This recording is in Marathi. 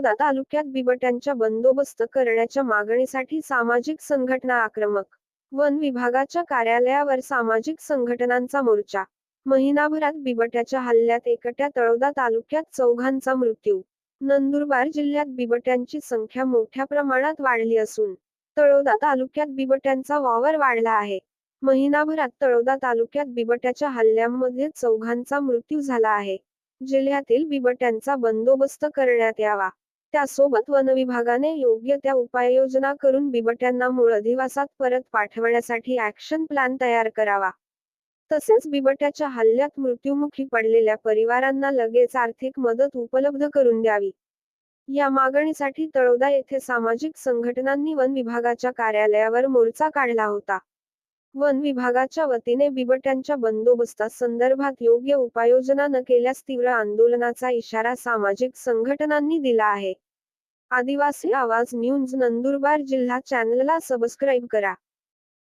विरोधात तालुक्यात बिबट्यांच्या बंदोबस्त करण्याच्या मागणीसाठी सामाजिक संघटना आक्रमक. वन विभागाच्या कार्यालयावर सामाजिक संघटनांचा मोर्चा. महिनाभरात बिबट्याच्या हल्ल्यात एकट्या तळोदा तालुक्यात चौघांचा मृत्यू. नंदुरबार जिल्ह्यात बिबट्यांची संख्या मोठ्या प्रमाणात वाढली असून तळोदा तालुक्यात बिबट्यांचा वावर वाढला आहे. महिनाभरात तळोदा तालुक्यात बिबट्याच्या हल्ल्यांमध्ये चौघांचा मृत्यू झाला आहे. जिल्ह्यातील बिबट्यांचा बंदोबस्त करण्यात यावा. त्यासोबत वनविभागाने योग्य त्या उपाययोजना करून बिबट्यांना मूळ अधिवासात परत पाठवण्यासाठी ऍक्शन प्लॅन तयार करावा. तसेच बिबट्याच्या हल्ल्यात मृत्युमुखी पडलेल्या परिवारांना लगेच आर्थिक मदत उपलब्ध करून द्यावी. या मागणीसाठी तळोदा येथे सामाजिक संघटनांनी वन विभागाच्या कार्यालयावर मोर्चा काढला होता. वन विभागाच्या वतीने बिबट्यांच्या बंदोबस्ता संदर्भात योग्य उपाययोजना न केल्यास तीव्र आंदोलनाचा इशारा सामाजिक संघटनांनी दिला आहे. आदिवासी आवाज न्यूज नंदुरबार जिल्हा चॅनलला सबस्क्राईब करा.